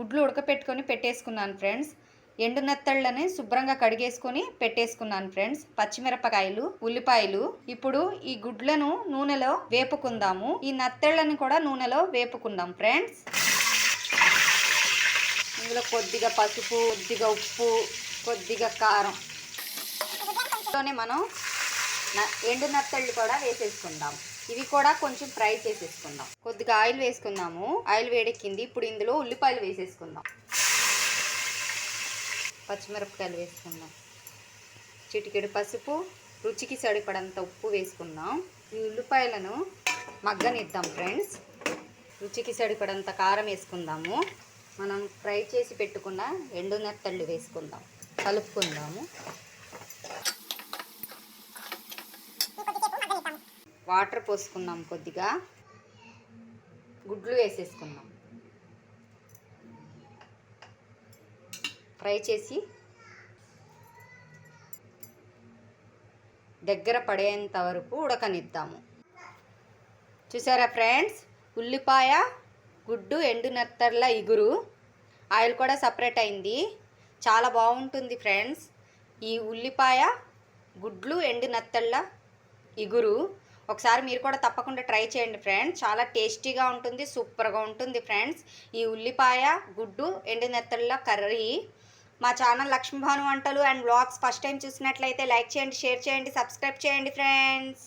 గుడ్లు ఉడకపెట్టుకొని పెట్టేసుకున్నాను ఫ్రెండ్స్. ఎండు నెత్తళ్ళని శుభ్రంగా కడిగేసుకొని పెట్టేసుకున్నాను ఫ్రెండ్స్. పచ్చిమిరపకాయలు ఉల్లిపాయలు. ఇప్పుడు ఈ గుడ్లను నూనెలో వేపుకుందాము. ఈ నత్తళ్ళని కూడా నూనెలో వేపుకుందాం ఫ్రెండ్స్. ఇందులో కొద్దిగా పసుపు కొద్దిగా ఉప్పు కొద్దిగా కారం. మనం ఎండు నత్తళ్ళు కూడా వేసేసుకుందాం. ఇవి కూడా కొంచెం ఫ్రై చేసేసుకుందాం. కొద్దిగా ఆయిల్ వేసుకుందాము. ఆయిల్ వేడెక్కింది. ఇప్పుడు ఇందులో ఉల్లిపాయలు వేసేసుకుందాం. పచ్చిమిరపకాయలు వేసుకుందాం. చిటికెడు పసుపు రుచికి సరిపడంత ఉప్పు వేసుకుందాం. ఈ ఉల్లిపాయలను మగ్గనిద్దాం ఫ్రెండ్స్. రుచికి సరిపడంత కారం వేసుకుందాము. మనం ఫ్రై చేసి పెట్టుకున్న ఎండు నెత్తళ్ళు వేసుకుందాం. కలుపుకుందాము. వాటర్ పోసుకున్నాం కొద్దిగా. గుడ్లు వేసేసుకున్నాం. ఫ్రై చేసి దగ్గర పడేంత వరకు ఉడకనిద్దాము. చూసారా ఫ్రెండ్స్? ఉల్లిపాయ గుడ్డు ఎండు నత్తర్ల ఇగురు. ఆయిల్ కూడా సపరేట్ అయింది. చాలా బాగుంటుంది ఫ్రెండ్స్. ఈ ఉల్లిపాయ గుడ్లు ఎండు నత్తళ్ళ ఇగురు. ఒకసారి మీరు కూడా తప్పకుండా ట్రై చేయండి ఫ్రెండ్స్. చాలా టేస్టీగా ఉంటుంది సూపర్గా ఉంటుంది ఫ్రెండ్స్. ఈ ఉల్లిపాయ గుడ్డు ఎండినెత్తళ్ళ కర్రీ. మా ఛానల్ లక్ష్మీభాను వంటలు అండ్ బ్లాగ్స్ ఫస్ట్ టైం చూసినట్లయితే లైక్ చేయండి షేర్ చేయండి సబ్స్క్రైబ్ చేయండి ఫ్రెండ్స్.